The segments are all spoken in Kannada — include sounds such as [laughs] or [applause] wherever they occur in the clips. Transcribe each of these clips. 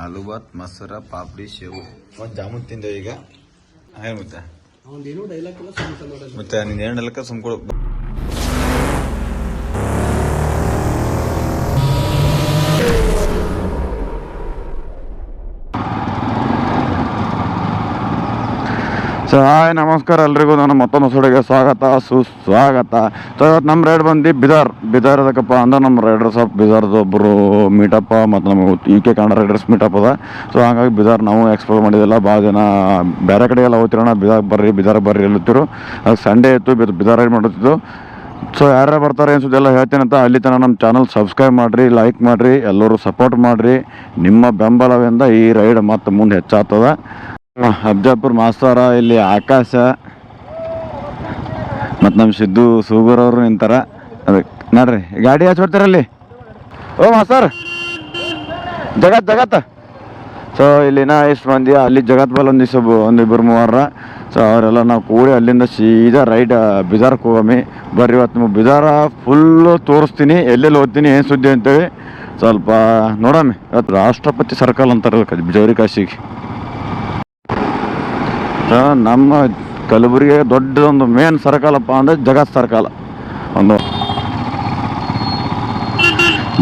ಆಲೂಬಾತ್ ಮೊಸರ ಪಾಪಡಿ ಶೇವು ಮತ್ತು ಜಾಮೂನ್ ತಿಂದೆ ಈಗ. ಮುತ್ತ. ಮತ್ತೆ ಏನು ಡೈಲಾಗ್ ಎಲ್ಲ ಸುಮ್ಮನೆ ನೋಡೋದು ಮತ್ತೆ ನೀನು ಏನಕ್ಕ ಸುಮ್ಕೊಳು ಸೊ ಹಾಯ್ ನಮಸ್ಕಾರ ಎಲ್ರಿಗೂ. ನಾನು ಮತ್ತೊಂದು ಸುಡಿಗೆ ಸ್ವಾಗತ, ಸುಸ್ವಾಗತ. ಸೊ ಇವತ್ತು ನಮ್ಮ ರೈಡ್ ಬಂದು ಬಿದಾರ್. ಬಿದಾರ್ ಅದಕ್ಕಪ್ಪ ಅಂದ್ರೆ ನಮ್ಮ ರೈಡರ್ಸ್ ಆಫ್ ಬಿದಾರ್ದು ಒಬ್ಬರು ಮೀಟಪ್ಪ ಮತ್ತು ನಮ್ಮ U K Kannada riders meetup ಅದ. ಸೊ ಹಾಗಾಗಿ ಬಿದಾರ್ ನಾವು ಎಕ್ಸ್ಪ್ಲೋರ್ ಮಾಡಿದ್ದೆಲ್ಲ ಭಾಳ ಜನ ಬೇರೆ ಕಡೆಗೆಲ್ಲ ಹೋಗ್ತಿರೋಣ. ಬಿದಾರ್ ಬರ್ರಿ ಬಿದಾರ್ ಬರ್ರಿ ಹೇಳುತ್ತಿರು ಅದು ಸಂಡೇ ಇತ್ತು, ಬಿದ್- ಬಿದಾರ್ ರೈಡ್ ಮಾಡುತ್ತಿದ್ದು ಸೊ ಯಾರ್ಯಾರು ಬರ್ತಾರೆ ಏನು ಸುದ್ದಿ ಎಲ್ಲ ಹೇಳ್ತೀನಿ ಅಂತ ಅಲ್ಲಿ ತನಕ ನಮ್ಮ ಚಾನಲ್ ಸಬ್ಸ್ಕ್ರೈಬ್ ಮಾಡಿರಿ ಲೈಕ್ ಮಾಡಿರಿ, ಎಲ್ಲರೂ ಸಪೋರ್ಟ್ ಮಾಡಿರಿ. ನಿಮ್ಮ ಬೆಂಬಲದಿಂದ ಈ ರೈಡ್ ಮತ್ತೆ ಮುಂದೆ ಹೆಚ್ಚಾಗ್ತದ. ಅಬ್ಜಾಪುರ್ ಮಾಸ್ತಾರ ಇಲ್ಲಿ ಆಕಾಶ, ಮತ್ತು ನಮ್ಮ ಸಿದ್ದು ಸೂಗರ್ ಅವರು ನಿಂತಾರ. ಅದಕ್ಕೆ ನೋಡ್ರಿ, ಗಾಡಿ ಹಚ್ಬಿಡ್ತಾರಲ್ಲಿ ಓ ಮಾಸ್ತರ್ ಜಗತ್ ಜಗತ್! ಸೊ ಇಲ್ಲಿನ ಎಷ್ಟು ಮಂದಿ, ಅಲ್ಲಿ ಜಗತ್ ಬಲ್ ಒಂದು ಇಬ್ಬರು ಮೂವರ ಸೊ ಅವರೆಲ್ಲ ನಾವು ಕೂಡಿ ಅಲ್ಲಿಂದ ಸೀದಾ ರೈಡ್ ಬಿಜಾರ್ಗೆ ಹೋಗಮಿ. ಬರ್ರಿ, ಇವತ್ತು ನಿಮಗೆ ಬಿಜಾರ ಫುಲ್ಲು ತೋರಿಸ್ತೀನಿ. ಎಲ್ಲೆಲ್ಲಿ ಓದ್ತೀನಿ, ಏನು ಸುದ್ದಿ ಅಂತೇಳಿ. ಸ್ವಲ್ಪ ನೋಡಮ್ಮಿ ಇವತ್ತು ರಾಷ್ಟ್ರಪತಿ ಸರ್ಕಲ್ ಅಂತಾರಲ್ಲ ಜವರಿ ಕಾಶಿಗೆ. ನಮ್ಮ ಕಲಬುರಗಿ ದೊಡ್ಡದೊಂದು ಮೇನ್ ಸರ್ಕಲಪ್ಪ ಅಂದರೆ ಜಗತ್ ಸರ್ಕಲ್ ಒಂದು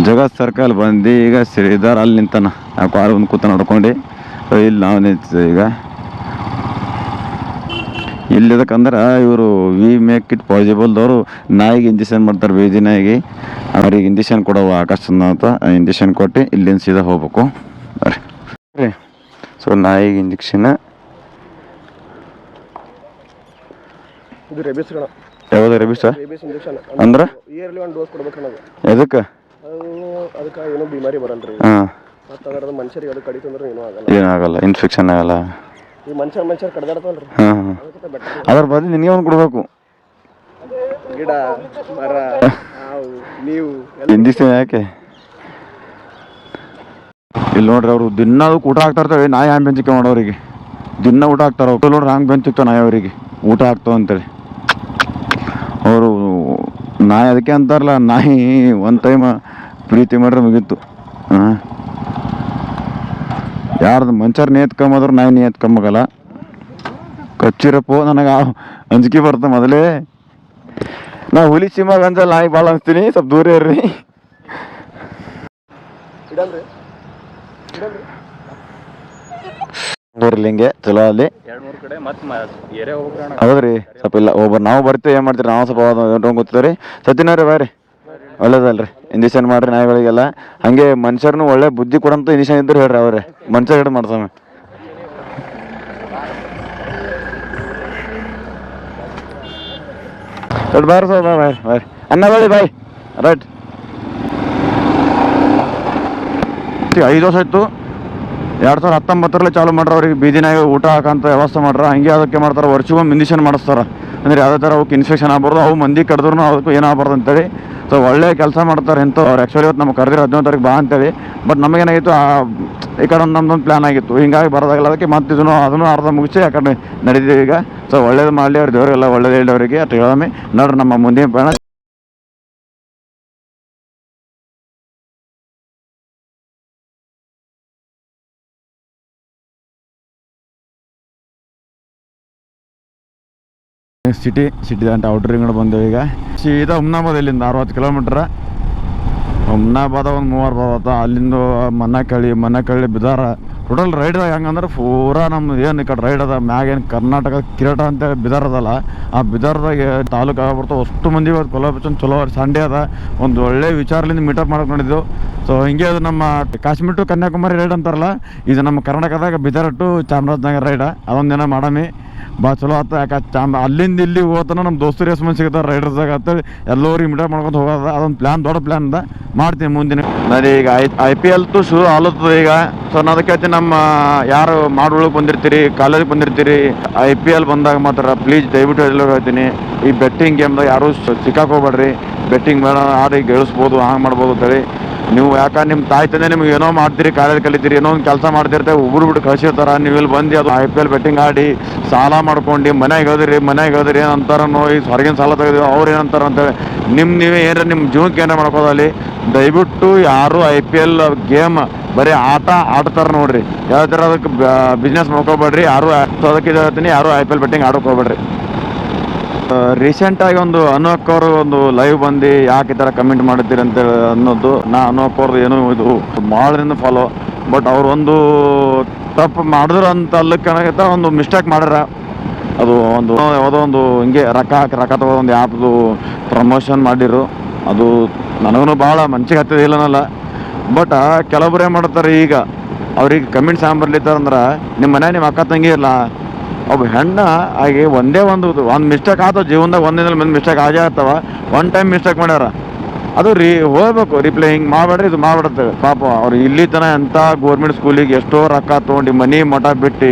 ಜಗತ್ ಸರ್ಕಲ್ ಬಂದು ಈಗ ಶ್ರೀಧರ್ ಅಲ್ಲಿ ನಿಂತಾನ. ಆ ಕಾರ್ ಒಂದು ಕೂತ ನೋಡ್ಕೊಂಡು ಇಲ್ಲಿ ನಾವು ನಿಂತಿದ್ದೆ ಈಗ. ಇಲ್ಲಿದಕ್ಕಂದ್ರೆ ಇವರು ವಿ ಮೇಕ್ ಇಟ್ ಪಾಸಿಬಲ್ದವರು ನಾಯಿಗೆ ಇಂಜೆಕ್ಷನ್ ಮಾಡ್ತಾರೆ ಬೇಜಿ ನಾಯಿಗೆ. ಅವ್ರಿಗೆ ಇಂಜೆಕ್ಷನ್ ಕೊಡೋ ಆಕಾಶ ಅಂತ ಇಂಜೆಕ್ಷನ್ ಕೊಟ್ಟು ಇಲ್ಲಿಂದ ಸೀದಾ ಹೋಗ್ಬೇಕು. ಬರ್ರಿ. ಸೊ ನಾಯಿಗೆ ಇಂಜೆಕ್ಷನ್ ಇದು ರೆಬಿಸ್ ಕಣ. ಯಾವ್ದು ರೆಬಿಸ್? Rabies injection. ಅಂದ್ರೆ? ಇಯರ್ಲಿ ಒಂದು ಡೋಸ್ ಕೊಡ್ಬೇಕು ನಾವು. ಎದಕ್ಕೆ? ಅದು ಅದಕ್ಕೆ ಏನೋ ಬಿಮಾರಿ ಬರಲ್ರಿ. ಹಾಂ. ಮತ್ತು ಅದರದ ಮನುಷ್ಯರಿಗೆ ಅದು ಕಡಿತು ಅಂದ್ರೆ ಏನೂ ಆಗಲ್ಲ. ಏನಾಗಲ್ಲ ಇನ್ಫೆಕ್ಷನ್ ಆಗಲ್ಲ. ಈ ಮನುಷ್ಯರ ಮನುಷ್ಯರು ಕಡ್ದಾಡ್ತಾವಲ್ರಿ. ಹಾಂ ಹಾಂ. ಅದಕ್ಕೆ ಅದ್ರ ಬದಲು ನಿನಗೆ ಒಂದು ಕೊಡಬೇಕು. ಗಿಡ ಮರ ನಾವು ನೀವು ಇಂಜೆಕ್ಷನ್ ಯಾಕೆ? ಇಲ್ಲಿ ನೋಡ್ರಿ ಅವರು ದಿನ ಊಟ ಹಾಕ್ತಾ ಇರ್ತವೆ ನಾಯಿ ಹ್ಯಾಂಗ್ ಬೆಂಚಿಕೆ ಮಾಡೋರಿಗೆ ದಿನ ಊಟ ಹಾಕ್ತಾರ ಅವ್ರು. ನೋಡ್ರಿ ಹ್ಯಾಂಗ್ ಬೆಂಚಿಕ್ತಾವ ನಾಯಿ ಅವರಿಗೆ. ಊಟ ಹಾಕ್ತಾವ ಅಂತೇಳಿ. ನಾಯಿ ಅದಕ್ಕೆ ಅಂತಾರಲ್ಲ, ನಾಯಿ ಒಂದು ಟೈಮ್ ಪ್ರೀತಿ ಮಾಡ್ರೆ ಮುಗೀತು. ಹಾಂ. ಯಾರ್ದು ಮನುಷ್ಯರು ನೇತ್ಕೊಂಬದ್ರು ನಾಯಿ ನೇತ್ಕೊಂಬಗಲ್ಲ ಕಚ್ಚಿರಪ್ಪ, ನನಗೆ ಅಂಜಿಕೆ ಬರ್ತದೆ ಮೊದಲೇ. ನಾ ಹುಲಿ ಸಿಂಹ ಗಂಜ ನಾಯಿ ಭಾಳ ಅನ್ಸ್ತೀನಿ ಸ್ವಲ್ಪ ದೂರ ಇರ್ರಿ. ಹಿಂಗೆ ಚಲೋ ಅಲ್ಲಿ ಹೌದ್ರಿ ಸ್ವಲ್ಪ ಇಲ್ಲ ಒಬ್ಬರು ನಾವು ಬರ್ತೀವಿ ಏನು ಮಾಡ್ತೀರಿ? ನಾವು ಸ್ವಲ್ಪ ಗೊತ್ತಿರಿ ಸತ್ಯನವ್ರಿ ಬಾರಿ ಒಳ್ಳೇದಲ್ರಿ. ಇಂಜೆಕ್ಷನ್ ಮಾಡ್ರಿ ನಾಯಿಗಳಿಗೆಲ್ಲ. ಹಂಗೆ ಮನುಷ್ಯರ್ನು ಒಳ್ಳೆ ಬುದ್ಧಿ ಕೊಡಂತ ಇಂಜೆಕ್ಷನ್ ಇದ್ರೆ ಹೇಳ್ರಿ ಅವ್ರೆ. ಮನುಷ್ಯ ಹಿಡ್ ಮಾಡ್ತಾನೆ. ಸ್ವಲ್ಪ ಬಾರಿ ಸರ್ ಬಾಯ್ ಬಾಯ್ ಅನ್ನ ಬೇಳಿ ಬಾಯ್. ರೈಟ್ ಐದು ವರ್ಷ ಆಯ್ತು. ಎರಡು ಸಾವಿರದ ಹತ್ತೊಂಬತ್ತರಲ್ಲಿ ಚಾಲು ಮಾಡ್ರ, ಅವ್ರಿಗೆ ಬೀದಿನಾಗ ಊಟ ಹಾಕಂತ ವ್ಯವಸ್ಥೆ ಮಾಡ್ರ, ಹಂಗೆ ಅದಕ್ಕೆ ಮಾಡ್ತಾರೆ ವರ್ಷಕ್ಕೊಮ್ಮೆ ಇಂಜೆಕ್ಷನ್ ಮಾಡಿಸ್ತಾರೆ. ಅಂದ್ರೆ ಯಾವುದೇ ಥರ ಅವಕ್ಕೆ ಇನ್ಫೆಕ್ಷನ್ ಆಗ್ಬಾರ್ದು, ಅವು ಮಂದಿ ಕಡ್ದ್ರು ಅದಕ್ಕೂ ಏನಾಗಬಾರ್ದು ಅಂತೇಳಿ. ಸೊ ಒಳ್ಳೆ ಕೆಲಸ ಮಾಡ್ತಾರೆ ಅಂತ ಅವ್ರು ಆ್ಯಕ್ಚುಲಿ ಇವತ್ತು ನಮ್ಮ ಕರೆದಿರೋ ಹದಿನೈದು ತಾರೀಕು ಬಾ ಅಂತೇಳಿ. ಬಟ್ ನಮಗೇನಾಗಿತ್ತು ಆ, ಈ ಕಡೆ ನಮ್ದೊಂದು ಪ್ಲ್ಯಾನ್ ಆಗಿತ್ತು. ಹಿಂಗಾಗಿ ಬರೋದಾಗಲ್ಲ, ಅದಕ್ಕೆ ಮತ್ತೆ ಇದನ್ನು, ಅದನ್ನು ಅರ್ಧ ಮುಗಿಸಿ ಆ ಕಡೆ ಈಗ. ಸೊ ಒಳ್ಳೇದು ಮಾಡಲಿ ಅವ್ರು ದೇವರೆಲ್ಲ ಒಳ್ಳೇದು ಹೇಳಿ ಅವರಿಗೆ. ಹೇಳಮ್ಮೆ ನೋಡ್ರಿ ನಮ್ಮ ಮುಂದಿನ ಪ್ರಯಾಣ ಸಿಟಿ ಸಿಟಿ ಅಂತ ಔಟರ್ ರಿಂಗ್ ಬಂದೇವೆ ಈಗ. ಸೀದಾ ಹುಮ್ನಾಬಾದ್ ಇಲ್ಲಿಂದ ಅರವತ್ತು ಕಿಲೋಮೀಟ್ರ್. ಹುಮ್ನಾಬಾದ ಒಂದು ಮೂವರು ಬರತ್ತ. ಅಲ್ಲಿಂದ ಮನ್ನಕಳ್ಳಿ ಮನ್ನಕಳ್ಳಿ ಬಿದಾರ. ಟೋಟಲ್ ರೈಡ್ ಹೆಂಗಂದ್ರೆ ಪೂರಾ ನಮ್ದು ಏನು ಈ ಕಡೆ ರೈಡ್ ಅದ ಮ್ಯಾಗೇನು ಕರ್ನಾಟಕ ಕಿರೀಟ ಅಂತ ಬಿದರ್ ಅದಲ್ಲ, ಆ ಬಿದಾರದಾಗ ತಾಲೂಕು ಆಗ್ಬಿಡ್ತಾವೆ ಅಷ್ಟು ಮಂದಿ ಇವತ್ತು ಕೊಲಾಬ್ರೇಷನ್ ಚಲೋ ಸಂಡೆ ಅದ. ಒಂದು ಒಳ್ಳೆ ವಿಚಾರಲಿಂದ ಮೀಟಪ್ ಮಾಡಕ್ಕೆ ನೋಡಿದ್ದು ಸೊ ಹಿಂಗೆ ಅದು ನಮ್ಮ ಕಾಶ್ಮೀರ್ ಟು ಕನ್ಯಾಕುಮಾರಿ ರೈಡ್ ಅಂತಾರಲ್ಲ, ಇದು ನಮ್ಮ ಕರ್ನಾಟಕದಾಗ ಬಿದರ್ ಟು ಚಾಮರಾಜನಗರ ರೈಡ ಅದೊಂದು ದಿನ ಮಾಡಮಿ. ಭಾಳ ಚಲೋ ಆತ, ಯಾಕೆ ಚಾಮ್ ಅಲ್ಲಿಂದ ಇಲ್ಲಿ ಹೋತನ ನಮ್ಮ ದೋಸ್ತರು ಎಷ್ಟು ಮಂದಿ ಸಿಗ್ತಾರೆ ರೈಡರ್ಸ್ದಾಗ ಅಂತೇಳಿ ಎಲ್ಲರಿಗೆ ಮೀಟಪ್ ಮಾಡ್ಕೊಂಡು ಹೋಗೋದ. ಅದೊಂದು ಪ್ಲ್ಯಾನ್ ದೊಡ್ಡ ಪ್ಲ್ಯಾನ್ ಅದ. ಮಾಡ್ತೀನಿ ಮುಂದಿನ ನಾನು ಈಗ ಐ ಪಿ ಎಲ್ ತು ಶುರು ಆಲತ್ತದ ಈಗ. ಸೊ ನಾನು ಅದಕ್ಕೆ ನಮ್ಮ ಯಾರು ಮಾಡೋಳಗೆ ಬಂದಿರ್ತೀರಿ, ಕಾಲೇಜಿಗೆ ಬಂದಿರ್ತೀರಿ ಐ ಪಿ ಎಲ್ ಬಂದಾಗ ಮಾತ್ರ ಪ್ಲೀಸ್ ದಯವಿಟ್ಟು ಎಲ್ಲರೂ ಹೇಳ್ತೀನಿ. ಈ ಬೆಟ್ಟಿಂಗ್ ಗೇಮ್ದಾಗ ಯಾರೂ ಸಿಕ್ಕಾಕೋಬೇಡ್ರಿ ಬೆಟ್ಟಿಂಗ್ ಬೇಡ ಆಡಿ ಗೆಳಿಸ್ಬೋದು ಹಾಂಗೆ ಮಾಡ್ಬೋದು ಅಂತೇಳಿ ನೀವು ಯಾಕ ನಿಮ್ಮ ತಾಯಿ ತಂದೆ ನಿಮ್ಗೆ ಏನೋ ಮಾಡ್ತೀರಿ, ಕಾಲೇಜ್ ಕಲಿತೀರಿ, ಏನೋ ಒಂದು ಕೆಲಸ ಮಾಡ್ತಿರ್ತೆ ಒಬ್ರು ಬಿಟ್ಟು ಕಳ್ಸಿರ್ತಾರ, ನೀವು ಇಲ್ಲಿ ಬಂದು ಅದು ಐ ಪಿ ಎಲ್ ಬೆಟ್ಟಿಂಗ್ ಆಡಿ, ಸಾಲ ಮಾಡ್ಕೊಂಡು, ಮನೆಗೆ ಹೇಳಿದ್ರಿ ಮನೆಗೆ ಹೇಳಿದ್ರಿ ಏನಂತಾರನೋ ಈ ಹೊರಗಿನ ಸಾಲ ತೆಗೆದಿವಿ ಅವ್ರು ಏನಂತಾರ ಅಂತೇಳಿ ನಿಮ್ಮ ನೀವೇ ಏನಾರ ನಿಮ್ಮ ಜೀವನಕ್ಕೆ ಏನಾರ ಮಾಡ್ಕೋದಲ್ಲಿ ದಯವಿಟ್ಟು ಯಾರು ಐ ಪಿ ಎಲ್ ಗೇಮ್ ಬರೀ ಆಟ ಆಡ್ತಾರ ನೋಡ್ರಿ. ಯಾವ ಥರ ಅದಕ್ಕೆ ಬಿಸ್ನೆಸ್ ಮಾಡ್ಕೋಬೇಡ್ರಿ, ಯಾರು ಅದಕ್ಕೆ ಹೇಳ್ತೀನಿ ಯಾರು ಐ ಪಿ ಎಲ್ ಬೆಟ್ಟಿಂಗ್ ಆಡೋಕೆ ಹೋಗ್ಬೇಡ್ರಿ. ರೀಸೆಂಟಾಗಿ ಒಂದು ಅನು ಅಕ್ಕ ಅವರು ಒಂದು ಲೈವ್ ಬಂದು ಯಾಕೆ ಈ ಥರ ಕಮೆಂಟ್ ಮಾಡಿದ್ದೀರಿ ಅಂತ ಅನ್ನೋದು, ನಾ ಅನು ಅಕ್ಕ ಅವ್ರದ್ದು ಏನೋ ಇದು ಮಾಡೋದ್ರಿಂದ ಫಾಲೋ ಬಟ್ ಅವ್ರು ಒಂದು ತಪ್ಪು ಮಾಡಿದ್ರು ಅಂತ ಅಲ್ಲಕ್ಕೆ ಒಂದು ಮಿಸ್ಟೇಕ್ ಮಾಡ್ಯಾರ ಅದು ಒಂದು, ಯಾವುದೋ ಒಂದು ಹಿಂಗೆ ರೊಕ್ಕ ಹಾಕಿ, ರೊಕ್ಕ ತಗೋ ಒಂದು ಆ್ಯಪ್ದು ಪ್ರಮೋಷನ್ ಮಾಡಿರು ಅದು ನನಗೂ ಭಾಳ ಮನ್ಸಿಗೆ ಹತ್ತಿದಿಲ್ಲನಲ್ಲ ಬಟ್ ಕೆಲವೊಬ್ಬರು ಏನು ಮಾಡ್ತಾರೆ ಈಗ, ಅವ್ರಿಗೆ ಕಮೆಂಟ್ಸ್ ಹ್ಯಾಂಗ್ ಬರ್ಲಿತ್ತಾರಂದ್ರೆ ನಿಮ್ಮ ಮನೆ ನಿಮ್ಮ ಅಕ್ಕ ತಂಗಿ ಇಲ್ಲ ಒಬ್ಬ ಹೆಣ್ಣ ಆಗಿ ಒಂದೇ ಒಂದು ಒಂದು ಮಿಸ್ಟೇಕ್ ಆತವ ಜೀವನದಾಗ ಒಂದಿನ ಒಂದು ಮಿಸ್ಟೇಕ್ ಆಗೇ ಆಗ್ತಾವ ಒನ್ ಟೈಮ್ ಮಿಸ್ಟೇಕ್ ಮಾಡ್ಯಾರ. ಅದು ರೀ ಹೋಗ್ಬೇಕು ರಿಪ್ಲೈ ಹಿಂಗೆ ಮಾಡಬೇಡ್ರಿ, ಇದು ಮಾಡ್ಬಿಡುತ್ತೆ. ಪಾಪ ಅವ್ರು ಇಲ್ಲಿ ತನ ಎಂಥ ಗೋರ್ಮೆಂಟ್ ಸ್ಕೂಲಿಗೆ ಎಷ್ಟೋ ರೊಕ್ಕ ತೊಗೊಂಡು, ಮನಿ ಮಠ ಬಿಟ್ಟು,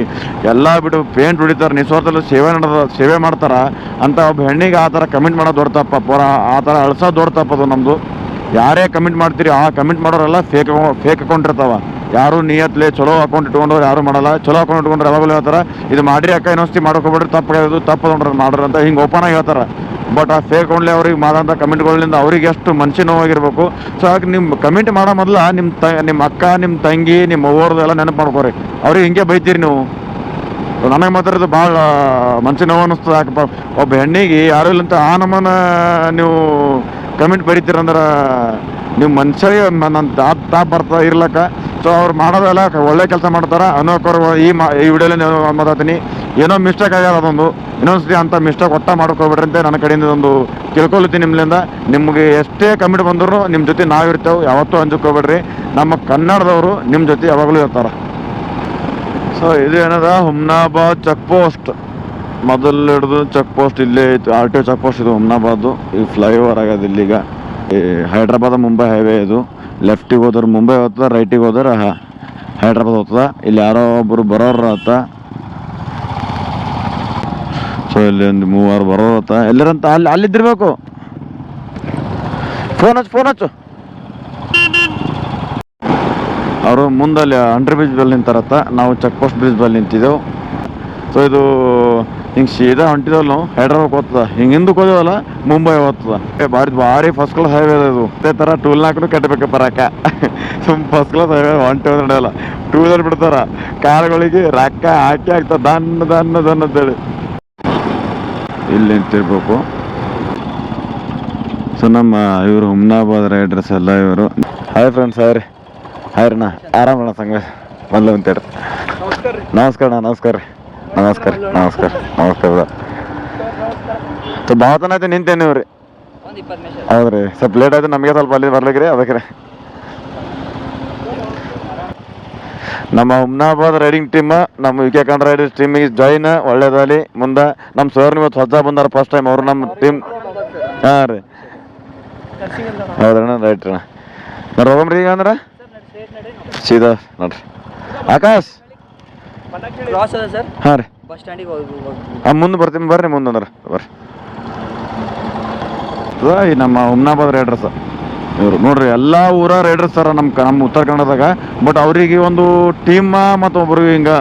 ಎಲ್ಲ ಬಿಟ್ಟು ಪೇಂಟ್ ಹೊಡಿತಾರೆ ನಿಸ್ವಾರ್ಥದಲ್ಲಿ ಸೇವೆ ನಡೆದ, ಸೇವೆ ಮಾಡ್ತಾರೆ. ಅಂತ ಒಬ್ಬ ಹೆಣ್ಣಿಗೆ ಆ ಥರ ಕಮೆಂಟ್ ಮಾಡೋದು ದೊಡ್ಡ ತಪ್ಪ. ಪೂರ ಆ ಥರ ಅಳ್ಸೋದು ದೊಡ್ಡ ತಪ್ಪದು ನಮ್ಮದು ಯಾರೇ ಕಮೆಂಟ್ ಮಾಡ್ತೀರಿ, ಆ ಕಮೆಂಟ್ ಮಾಡೋರೆಲ್ಲ ಫೇಕ್ ಫೇಕ್ ಅಕೌಂಟ್ ಇರ್ತಾವ. ಯಾರು ನಿಯತ್ಲೆ ಚಲೋ ಅಕೌಂಟ್ ಇಟ್ಕೊಂಡವ್ರು ಯಾರು ಮಾಡಲ್ಲ. ಚಲೋ ಅಕೌಂಟ್ ಇಟ್ಕೊಂಡ್ರೆ ಯಾವಾಗಲೂ ಹೇಳ್ತಾರೆ, ಇದು ಮಾಡ್ರಿ ಅಕ್ಕ, ಇನ್ನೊಂದ್ಸತಿ ಮಾಡೋಕೆ ಹೋಗ್ಬಿಡ್ರಿ ತಪ್ಪು ಹೇಳೋದು ತಪ್ಪು ನೋಡ್ರಿ ಮಾಡ್ರಿ ಅಂತ ಹಿಂಗೆ ಓಪನ್ ಆಗಿ ಹೇಳ್ತಾರೆ. ಬಟ್ ಆ ಫೇಕ್ ಅಕೌಂಟ್ಲಿ ಅವ್ರಿಗೆ ಮಾಡೋಂಥ ಕಮೆಂಟ್ಗಳಿಂದ ಅವ್ರಿಗೆ ಎಷ್ಟು ಮನಸ್ಸಿ ನೋವಾಗಿರ್ಬೇಕು. ಸೊ ಹಾಗೆ ನಿಮ್ಮ ಕಮೆಂಟ್ ಮಾಡೋ ಮೊದಲ ನಿಮ್ಮ ತ ನಿಮ್ಮ ಅಕ್ಕ ನಿಮ್ಮ ತಂಗಿ ನಿಮ್ಮ ಅವ್ರದ್ದು ಎಲ್ಲ ನೆನಪು ಮಾಡ್ಕೊರಿ. ಅವ್ರಿಗೆ ಹಿಂಗೆ ಬೈತೀರಿ ನೀವು. ನನಗೆ ಮಾತ್ರ ಇದು ಭಾಳ ಮನ್ಸಿನ ನೋವು ಅನ್ನಿಸ್ತದೆ ಯಾಕಪ್ಪ, ಒಬ್ಬ ಹೆಣ್ಣಿಗೆ ಯಾರು ಇಲ್ಲಂತ ಆ ನಮ್ಮನ ನೀವು ಕಮೆಂಟ್ ಬರೀತೀರಂದ್ರೆ ನೀವು ಮನುಷ್ಯ ನನ್ನ ತಾಪ್ ತಾಪ್ ಬರ್ತಾ ಇರ್ಲಕ್ಕ. ಸೊ ಅವ್ರು ಮಾಡೋದೆಲ್ಲ ಒಳ್ಳೆ ಕೆಲಸ ಮಾಡ್ತಾರೆ. ಅನ್ನೋಕೋರು ಈ ಮಾ ಈ ವಿಡಿಯೋಲಿ ಮಾತಾಡ್ತೀನಿ. ಏನೋ ಮಿಸ್ಟೇಕ್ ಆಗ್ಯದ ಅದೊಂದು. ಇನ್ನೊಂದ್ಸತಿ ಅಂತ ಮಿಸ್ಟೇಕ್ ಒಟ್ಟ ಮಾಡ್ಕೊಬಿಡ್ರಿ ಅಂತ ನನ್ನ ಕಡೆಯಿಂದ ಒಂದು ತಿಳ್ಕೊಳ್ತೀನಿ ನಿಮ್ಮಿಂದ ನಿಮಗೆ ಎಷ್ಟೇ ಕಮಿಟ್ ಬಂದರೂ ನಿಮ್ಮ ಜೊತೆ ನಾವಿರ್ತೇವೆ ಯಾವತ್ತೂ ಅಂಜಕೋಬೇಡ್ರಿ. ನಮ್ಮ ಕನ್ನಡದವರು ನಿಮ್ಮ ಜೊತೆ ಯಾವಾಗಲೂ ಇರ್ತಾರೆ. ಸೊ ಇದು ಏನದ? ಹುಮ್ನಾಬಾದ್ ಚೆಕ್ ಪೋಸ್ಟ್ ಮೊದಲು ಹಿಡಿದು ಚೆಕ್ ಪೋಸ್ಟ್ ಇಲ್ಲೇ ಇತ್ತು. ಆರ್ ಟಿ ಚೆಕ್ ಪೋಸ್ಟ್ ಇದು ಹುಮ್ನಾಬಾದು ಈ ಫ್ಲೈಓವರ್ ಆಗ್ಯದ ಇಲ್ಲಿಗ. ಹೈದ್ರಾಬಾದ್, ಮುಂಬೈ ಹೈವೇ ಇದು. ಲೆಫ್ಟಿಗೆ ಹೋದ್ರೆ ಮುಂಬೈ ಹೋಗ್ತದೆ ರೈಟಿಗೆ ಹೋದ್ರೆ ಹೈದ್ರಾಬಾದ್ ಹೋಗ್ತದ. ಇಲ್ಲಿ ಯಾರೋ ಒಬ್ಬರು ಬರೋರು ಆತ. ಸೊ ಇಲ್ಲಿ ಒಂದು ಮೂವರು ಬರೋರು ಆತ. ಎಲ್ಲರಂತ ಅಲ್ಲಿ, ಅಲ್ಲಿದ್ದಿರ್ಬೇಕು. ಫೋನ್ ಹಚ್ಚು ಫೋನ್ ಹಚ್ಚು. ಅವರು ಮುಂದಲ್ಲಿ ಅಂಡರ್ ಬ್ರಿಡ್ಜ್ ಬಲ್ಲಿ ನಿಂತಾರತ್ತ. ನಾವು ಚೆಕ್ ಪೋಸ್ಟ್ ಬ್ರಿಡ್ಜ್ ಬಲ್ಲಿ ನಿಂತಿದ್ದೆವು. ಸೊ ಇದು ಹಿಂಗೆ ಸೀದಾ ಹೊಂಟಿದವಲ್ಲ ನಾವು ಹೈದ್ರಾಬಾದ್ ಹೋಗ್ತದ. ಹಿಂಗೆ ಹಿಂದಕ್ಕೆ ಹೋದೇವಲ್ಲ ಮುಂಬೈ ಹೋಗ್ತದ. ಏ ಭಾರಿ ಭಾರಿ ಫಸ್ಟ್ ಕ್ಲಾಸ್ ಹೈವೇ ಅದು ಅದೇ ಥರ ಟೂಲ್ ನಾಲ್ಕು ಕಟ್ಟಬೇಕು ಬರಾಕ [laughs] ಸುಮ್ ಫಸ್ಟ್ ಕ್ಲಾಸ್ ಹೈವೇ ಹೊಂಟಿ ಹೋದ್ರೆ ನಡೆಯಲ್ಲ. ಟೂ ವೀಲರ್ ಬಿಡ್ತಾರ. ಕಾರ್ಗಳಿಗೆ ರೊಕ್ಕ ಹಾಕಿ ಆಗ್ತದ ದನ್ನ ದನ್ನ ದನ್ನ ಅಂತೇಳಿ. ಇಲ್ಲಿ ನಿಂತಿರ್ಬೇಕು. ಸೊ ನಮ್ಮ ಇವರು ಹುಮ್ನಾಬಾದ್ ರೈಡರ್ಸ್ ಎಲ್ಲ ಇವರು. ಹಾಯ್ ಫ್ರೆಂಡ್ಸ್ ಹಾಯ್ ರೀ ಹಾಯ್ ರೀ ನಾ ಆರಾಮಣ್ಣ ಸಂಗ. ಬಂದ್ಲು ಅಂತೇಳಿ ನಮಸ್ಕಾರ ನಮಸ್ಕಾರ ಅಣ್ಣ ನಮಸ್ಕಾರ ರೀ. ನಮಸ್ಕಾರ ನಮಸ್ಕಾರ ನಮಸ್ಕಾರ ಸೊ ಭಾಳ ತನ ಆಯ್ತು ನಿಂತೇನೆ ನೀವು ರೀ ಹೌದ್ರಿ, ಸ್ವಲ್ಪ ಲೇಟ್ ಆಯ್ತು, ನಮಗೆ ಸ್ವಲ್ಪ ಅಲ್ಲಿ ಬರ್ಲಿಕ್ಕೆ ರೀ ಅದಕ್ಕೆ ನಮ್ಮ ಹುಮ್ನಾಬಾದ್ ರೈಡಿಂಗ್ ಟೀಮ್ ನಮ್ಮ ವಿ ಕೆ ಕಂಡ್ ರೈಡರ್ಸ್ ಟೀಮಿಗೆ ಜಾಯಿನ್ ಒಳ್ಳೇದಾಗಲಿ. ಮುಂದೆ ನಮ್ಮ ಸರ್ ಇವತ್ತು ಹೊಸ ಬಂದಾರ ಫಸ್ಟ್ ಟೈಮ್ ಅವ್ರು ನಮ್ಮ ಟೀಮ್ ಹಾಂ ರೀ. ಹೌದಣ್ಣ ರೈಟ್ ಅಣ್ಣ ಹೋಗಮ್ರಿ ಈಗ ಅಂದ್ರೆ? ಸೀದಾ ನೋಡ್ರಿ. ಆಕಾಶ್? ಕ್ರಾಸ್ ಅದ ಸರ್ ಹಾಂ ರೀ. ಬಸ್ ಸ್ಟ್ಯಾಂಡಿಗೆ ಹೋಗಿ ಹೋಗಿ ಹಾಂ ಮುಂದೆ ಬರ್ತೀನಿ ಬರ್ರಿ ಮುಂದೆ ಅಂದ್ರೆ ಬರ್ರಿ. ಈ ನಮ್ಮ ಹುಮ್ನಾಬಾದ್ ರೈಡರ್ಸ್ ಇವರು ನೋಡ್ರಿ ಎಲ್ಲ ಊರ ರೈಡರ್ಸ್ ಸರ್ ನಮ್ಮ ಕ- ನಮ್ಮ ಉತ್ತರ ಕನ್ನಡದಾಗ ಬಟ್ ಅವರಿಗೆ ಒಂದು ಟೀಮ್ ಮತ್ತು ಒಬ್ರಿಗೆ ಹಿಂಗೆ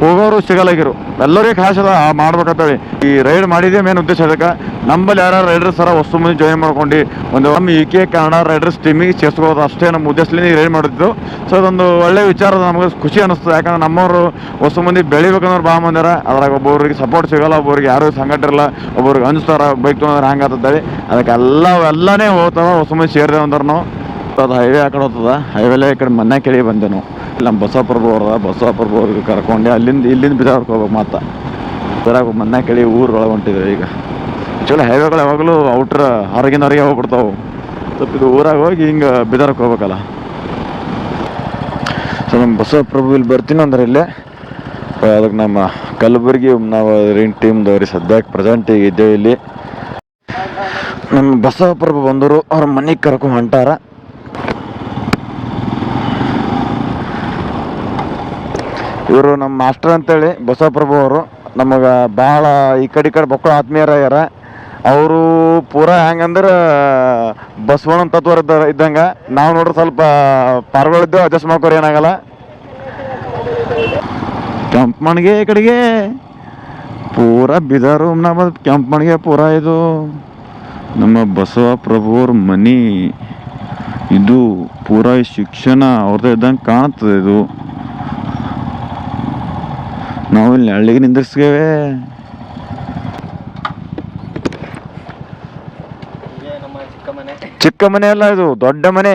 ಹೋಗೋರು ಸಿಗಲಾಗಿರು. ಎಲ್ಲರಿಗೆ ಕ್ಯಾಶ್ ಅದ ಮಾಡ್ಬೇಕಂತೇಳಿ. ಈ ರೈಡ್ ಮಾಡಿದ್ದೇ ಮೇನ್ ಉದ್ದೇಶ ಅದಕ್ಕೆ ನಮ್ಮಲ್ಲಿ ಯಾರು ರೈಡರ್ಸ್ ಸರ ಹೊಸ ಮುಂದೆ ಜಾಯಿನ್ ಮಾಡ್ಕೊಂಡು, ಒಂದು ನಮ್ಮ ಯು ಕೆ ಕನ್ನಡ ರೈಡರ್ಸ್ ಟೀಮಿಗೆ ಸೇರಿಸ್ಕೋದು ಅಷ್ಟೇ ನಮ್ಮ ಉದ್ದೇಶದಿಂದ ರೈಡ್ ಮಾಡಿದ್ದು. ಸೊ ಅದೊಂದು ಒಳ್ಳೆ ವಿಚಾರ ನಮಗೆ ಖುಷಿ ಅನಿಸ್ತದೆ. ಯಾಕಂದ್ರೆ ನಮ್ಮವರು ಹೊಸ ಮಂದಿ ಬೆಳಿಬೇಕಂದ್ರೆ ಭಾಳ ಮಂದಿರ ಅದ್ರಾಗ ಒಬ್ಬೊಬ್ರಿಗೆ ಸಪೋರ್ಟ್ ಸಿಗಲ್ಲ ಒಬ್ಬರಿಗೆ ಯಾರು ಸಂಘಟಿರಲ್ಲ ಒಬ್ಬರಿಗೆ ಅನಿಸ್ತಾರ, ಬೈಕ್ ತೊಗೊಂಡ್ರೆ ಹಂಗೆ ಆತಂತೇಳಿ. ಅದಕ್ಕೆ ಎಲ್ಲ ಎಲ್ಲನೇ ಹೋಗ್ತಾವ ಹೊಸ ಮಂದಿ ಸೇರಿದೆ ಅಂದ್ರೆ ನಾವು. ಅದು ಹೈವೇ ಆ ಕಡೆ ಹೋಗ್ತದ ಹೈವೇಲೆ ಈ ಕಡೆ ಮನೆ ಕೆಳಗೆ ಬಂದೆ ನಾವು ಇಲ್ಲಿ ನಮ್ಮ ಬಸವಪ್ರಭು ಬೋರ್ದ ಬಸವಪ್ರಭು ಅವ್ರಿಗೆ ಕರ್ಕೊಂಡು. ಅಲ್ಲಿಂದ, ಇಲ್ಲಿಂದ ಬಿದಾರ್ಗೆ ಹೋಗ್ಬೇಕು ಮತ್ತೆ ಬಿದಾರ್ಗೆ ಮನೆ ಕೆಳಿ ಊರೊಳಗೆ ಹೊಂಟಿದ್ರು ಈಗ. ಆ್ಯಕ್ಚುಲಿ ಹೈವೇಗಳು ಯಾವಾಗಲೂ ಔಟ್ರ ಹೊರಗಿನ ಹೊರಗೆ ಹೋಗ್ಬಿಡ್ತಾವೆ. ಸ್ವಲ್ಪ ಇದು ಊರಾಗ ಹೋಗಿ ಹಿಂಗೆ ಬಿದಾರಕ್ಕೆ ಹೋಗ್ಬೇಕಲ್ಲ. ಸೊ ನಮ್ಮ ಬಸವಪ್ರಭು ಇಲ್ಲಿ ಬರ್ತೀನಿ ಅಂದ್ರೆ ಇಲ್ಲೇ. ಅದಕ್ಕೆ ನಮ್ಮ ಕಲಬುರಗಿ ನಾವು ರಿಂಗ್ ಟೀಮ್ದವ್ರಿ ಸದ್ಯಕ್ಕೆ ಪ್ರೆಸೆಂಟ್ ಈಗ ಇದ್ದೇವೆ ಇಲ್ಲಿ. ನಮ್ಮ ಬಸವಪ್ರಭು ಬಂದರು ಅವ್ರ ಮನೆಗೆ ಕರ್ಕೊಂಡು ಹೊಂಟಾರ. ಇವರು ನಮ್ಮ ಮಾಸ್ಟರ್ ಅಂತೇಳಿ ಬಸವಪ್ರಭು ಅವರು. ನಮಗೆ ಭಾಳ ಈ ಕಡೆ ಈ ಕಡೆ ಬಕ್ಕಳ ಆತ್ಮೀಯರಾಗ್ಯಾರ ಅವರು ಪೂರ ಹೆಂಗಂದ್ರೆ, ಬಸವಣ್ಣನ ತತ್ವ ಇದ್ದ ಇದ್ದಂಗೆ. ನಾವು ನೋಡ್ರಿ ಸ್ವಲ್ಪ ಪಾರ್ಗಳಿದ್ದೇವೆ ಅಡ್ಜಸ್ಟ್ ಮಾಡ್ಕೋರಿ ಏನಾಗಲ್ಲ. ಕೆಂಪಮಣ್ಗೆ ಈ ಕಡೆಗೆ ಪೂರ ಬಿದಾರು ನಮ್ಮ ಕೆಂಪಮಣ್ಗೆ ಪೂರ ಇದು. ನಮ್ಮ ಬಸವ ಪ್ರಭುವ್ರ ಮನಿ. ಇದು ಪೂರ ಶಿಕ್ಷಣ ಅವ್ರದ್ದು ಇದ್ದಂಗೆ ಕಾಣ್ತದೆ ಇದು. ನಾವು ಇಲ್ಲಿ ಹಳ್ಳಿಗೆ ನಿಂದಿರ್ಸ್ಕೇವೆ ಚಿಕ್ಕ ಮನೆ. ಅಲ್ಲ ಇದು ದೊಡ್ಡ ಮನೆ.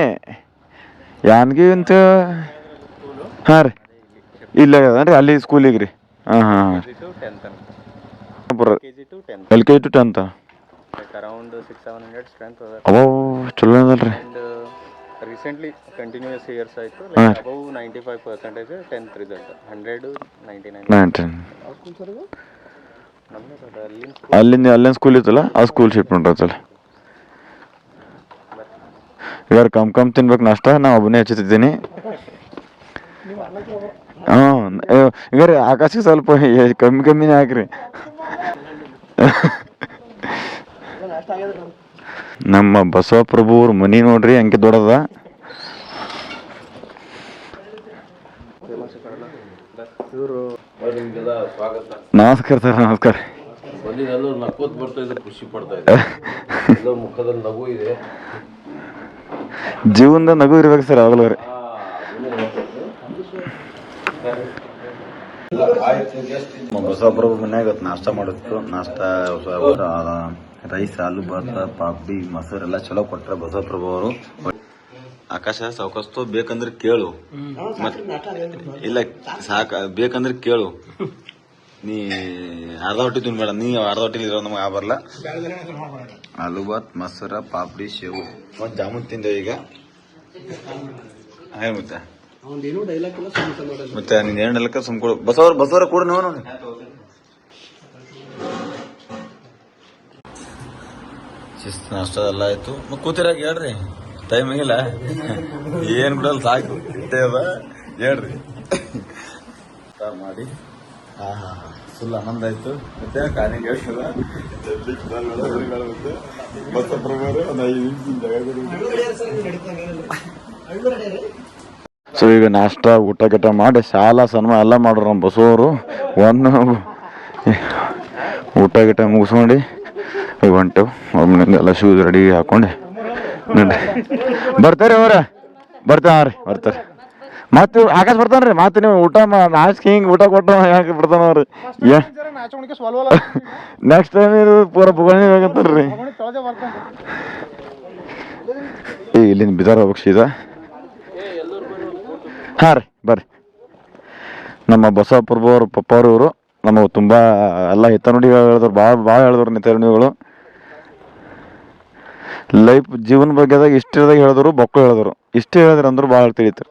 ಯಾನ್ಗಿ ಅಂತ? ಹಾಂ ರೀ. ಇಲ್ಲ ಅಂದ್ರೆ ಅಲ್ಲಿ ಸ್ಕೂಲಿಗೆ ರೀ. ಹಾಂ ಹಾಂ L K G to tenth ಚಲೋ ಅದಲ್ರಿ ರೀಸೆಂಟ್ಲಿ ಕಂಟಿನ್ಯೂಸ್ ಇಯರ್ಸ್ ಆಯಿತು. ಹಾಂ. Like above ninety five percentage tenth result hundred ninety nine nineteen ಅಲ್ಲಿನ ಅಲ್ಲಿಂದ ಅಲ್ಲಿಂದ ಸ್ಕೂಲ್ ಇತ್ತಲ್ಲ? ಆ ಸ್ಕೂಲ್ ಶಿಫ್ಟ್ ಮಾಡಿರ್ತಲ್ಲ ಇವಾಗ ಕಮ್ ಕಮ್ ತಿನ್ಬೇಕು ನಾಷ್ಟ. ನಾ ಒಬ್ಬನೇ ಹಚ್ಚುತ್ತಿದ್ದೀನಿ ಹಾಂ ಈಗ ರೀ ಆಕಾಶಕ್ಕೆ ಸ್ವಲ್ಪ ಕಮ್ಮಿ ಕಮ್ಮಿನೇ ಹಾಕ್ರಿ. ನಮ್ಮ ಬಸವಪ್ರಭು ಅವ್ರ ಮನಿ ನೋಡ್ರಿ ಹಂಗೆ ದೊಡ್ಡದ. ನಮಸ್ಕಾರ ಸರ್ ನಮಸ್ಕಾರ. ಖುಷಿ ಪಡ್ತಾ ಮುಖದಲ್ಲಿ ನಗು ಇದೆ. ಜೀವನದ ನಗು ಇರ್ಬೇಕು ಸರ್ ಯಾವಾಗಲೂ ರೀ ಬಸವಪ್ರಭು ಮನ್ಯಾಗ ನಾಷ್ಟ ಮಾಡಿತ್ತು ನಾಷ್ಟ ರೈಸ್, ಆಲೂ ಭಾತ ಪಾಪಡಿ ಮೊಸರು ಎಲ್ಲ ಚಲೋ ಕೊಟ್ರ ಬಸವಪ್ರಭು ಅವರು. ಆಕಾಶ ಸಾವಕಾಸ್ತು, ಬೇಕಂದ್ರೆ ಕೇಳು. ಇಲ್ಲ, ಸಾಕ, ಬೇಕಂದ್ರೆ ಕೇಳು. ನೀ ಅರ್ಧ ಹೊಟ್ಟಿ ತಿನ್ಬೇಡ. ನೀ ಅರ್ಧ ಹೊಟ್ಟಿ ಇರೋ ನಮಗೆ ಆ ಬರಲ್ಲ ಆಲೂ ಭಾತ್ ಮೊಸರ ಪಾಪಡಿ ಶೇವು ಮತ್ತೆ ಜಾಮೂನ್ ತಿಂದೆ ಈಗ. ಹೇಳಿ ಮತ್ತೆ ಮತ್ತೆ ನೀನ್ ಏನೆಲ್ಲಕ್ಕ ಸುಮ್ ಕೊಡು. ಬಸವರ ಬಸವರ ಕೂಡ ನೀವು ನೋಡಿ ಶಿಸ್ತು ನಾಷ್ಟ ಎಲ್ಲ ಆಯ್ತು. ಮತ್ತೆ ಕೂತಿರಾಗ ಹೇಳ್ರಿ. ಟೈಮ್ ಇಲ್ಲ ಏನ್ ಬಿಡಲ್ಲ ಸಾಕು. ಅದ. ಹೇಳ್ರಿ. ಮಾಡಿ. ಹಾ ಹಾ ಹಾ. ಫುಲ್ ಆನಂದ ಆಯ್ತು. ಮತ್ತೆ ಹೇಳ್ತದ ಒಂದು ಐದು ನಿಮಿಷ ಸೊ ಈಗ ನಾಷ್ಟ ಊಟ ಗಿಟ ಮಾಡಿ ಸಾಲ ಸನ್ಮಾನ ಎಲ್ಲ ಮಾಡ್ರು ನಮ್ಮ ಬಸವರು. ಒಂದು ಊಟ ಗಿಟ ಮುಗಿಸ್ಕೊಂಡು ಈಗ ಹೊಂಟೆವು. ಅವ್ರ ಎಲ್ಲ ಶೂಸ್ ರೆಡಿ ಹಾಕೊಂಡು ನೋಡಿ ಬರ್ತಾರೆ ಅವ್ರ. ಬರ್ತಾನ ರೀ ಬರ್ತಾರೆ. ಮತ್ತೆ ಆಕಾಶ ಬರ್ತಾನೆ ರೀ ಮತ್ತೆ ನೀವು ಊಟ ಮಾ ನಾಚಿಕೆ ಹಿಂಗೆ ಊಟ ಕೊಟ್ಟು ಯಾಕೆ ಬಿಡ್ತಾನ ರೀ ಏ. ನೆಕ್ಸ್ಟ್ ಟೈಮ್ ಇದು ಪೂರ ಬುಗಣಿ ಆಗತ್ತಾರ ರೀ ಈಗ ಇಲ್ಲಿಂದ ಬಿದಾರ ಹೋಗ್ಬೇಕು ಸೀದಾ. ಹಾಂ ರೀ ಬರ್ರಿ. ನಮ್ಮ ಬಸವಪ್ರಭು ಪಪ್ಪ ಅವ್ರು ಇವರು ನಮಗೆ ತುಂಬ ಎಲ್ಲ ಹಿತನುಡಿಗಳು ಹೇಳಿದ್ರು ಭಾಳ ಭಾಳ ಹೇಳಿದ್ರು ನಿತನುಡಿಗಳು ಲೈಫ್ ಜೀವನ ಬಗ್ಗೆದಾಗ ಇಷ್ಟಿರದಾಗ ಹೇಳಿದ್ರು ಬೊಕ್ಕು ಹೇಳಿದ್ರು ಇಷ್ಟು ಹೇಳಿದ್ರು ಅಂದ್ರೆ ಭಾಳ ತಿಳಿತು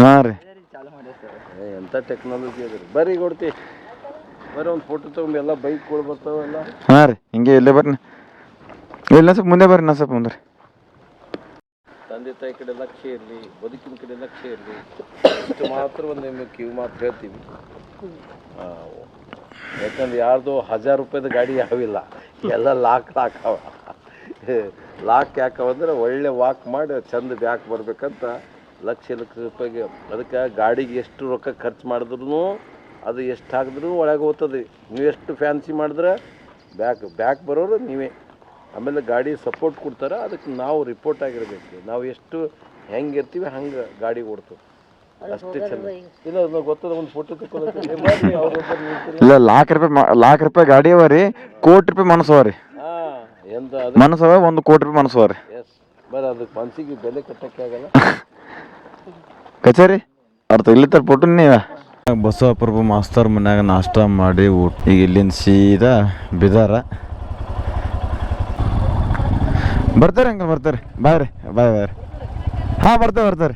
ಹಾಂ ರೀ. ಎಂತ ಟೆಕ್ನಾಲಜಿ ಅದರಿ. ಬರ್ರಿ ಕೊಡ್ತಿ. ಬರ್ರಿ ಒಂದು ಫೋಟೋ ತಗೊಂಡು ಎಲ್ಲ ಬೈಕ್ ಬರ್ತಾವೆಲ್ಲ ಬರ್ತಾವಲ್ಲ. ಹಾಂ ರೀ ಹಿಂಗೆ ಇಲ್ಲೇ ಬರ್ರಿ. ಇಲ್ಲ ಸ್ವಲ್ಪ ಮುಂದೆ ಬರ್ರಿ ನಾ ಸ್ವಲ್ಪ ಮುಂದೆ ರೀ ತಂದೆ ತಾಯಿ ಕಡೆ ಲಕ್ಷ್ಯ ಇರಲಿ, ಬದುಕಿನ ಕಡೆ ಲಕ್ಷ್ಯ ಇರಲಿ, ಇಷ್ಟು ಮಾತ್ರ ಒಂದು ನಿಮಗೆ ಕಿವಿ ಮಾತು ಹೇಳ್ತೀವಿ. ಯಾಕಂದ್ರೆ ಯಾರ್ದು ಹಜಾರ್ ರೂಪಾಯಿದ ಗಾಡಿ ಯಾವಿಲ್ಲ. ಎಲ್ಲ ಲಾಕ್ ಲಾಕ್ ಅವ. ಲಾಕ್ ಯಾಕವಂದ್ರೆ ಒಳ್ಳೆ ವಾಕ್ ಮಾಡಿ ಚಂದ ಬ್ಯಾಕ್ ಬರ್ಬೇಕಂತ ಲಕ್ಷ ಲಕ್ಷ ರೂಪಾಯಿಗೆ. ಅದಕ್ಕೆ ಗಾಡಿಗೆ ಎಷ್ಟು ರೊಕ್ಕ ಖರ್ಚು ಮಾಡಿದ್ರು ಅದು ಎಷ್ಟು ಹಾಕಿದ್ರು ಒಳಗೆ ಹೋಗ್ತದೆ. ನೀವು ಎಷ್ಟು ಫ್ಯಾನ್ಸಿ ಮಾಡಿದ್ರೆ ಬ್ಯಾಕ್ ಬ್ಯಾಕ್ ಬರೋರು ನೀವೇ. ಆಮೇಲೆ ಗಾಡಿ ಸಪೋರ್ಟ್ ಕೊಡ್ತಾರೆ? ಅದಕ್ಕೆ ನಾವು ರಿಪೋರ್ಟ್ ಆಗಿರ್ಬೇಕು. ನಾವು ಎಷ್ಟು ಹೆಂಗೆ ಇರ್ತೀವಿ ಹಂಗೆ ಗಾಡಿ ಓಡ್ತು. ಅಷ್ಟೇ ಚಂದ. ಇಲ್ಲ ಅದನ್ನ ಗೊತ್ತದ ಒಂದು ಫೋಟೋ ತಗೊಳಕ್ಕೆ ಅವ್ರು ಇಲ್ಲ ಲಾಕ್ ರೂಪಾಯಿ ಮಾ- ಲಾಕ್ ರೂಪಾಯಿ ಗಾಡಿ ಅವ ರೀ. ಕೋಟಿ ರೂಪಾಯಿ ಮನಸ್ಸು ಅವ ರೀ. ಎಂತ ಅದು? ಮನಸ್ಸು ಅವ ಒಂದು ಕೋಟಿ ರೂಪಾಯಿ ಮನಸ್ಸು ಅವ ರೀ. ಎಸ್ ಬರ ಅದಕ್ಕೆ ಮನ್ಸಿಗೆ ಬೆಲೆ ಕಟ್ಟಕ್ಕೆ ಆಗಲ್ಲ. [laughs] ಕಚೇರಿ? ಅರ್ಥ ಇಲ್ಲಿ ತರ ಪುಟ್ಟು ನೀವ? ಬಸವಪ್ರಭು ಮಾಸ್ತರ್ ಮನ್ಯಾಗ ನಾಷ್ಟ ಮಾಡಿ ಊಟ ಈಗ ಇಲ್ಲಿಂದ ಸೀದಾ ಬಿದಾರ. ಬರ್ತಾರೆ ಹಂಗ ಬರ್ತಾರೆ. ಬಾಯ್ ರೀ ಬಾಯ್ ಬಾಯ್ ರೀ ಹಾಂ ಬರ್ತಾರೆ ಬರ್ತಾರೆ.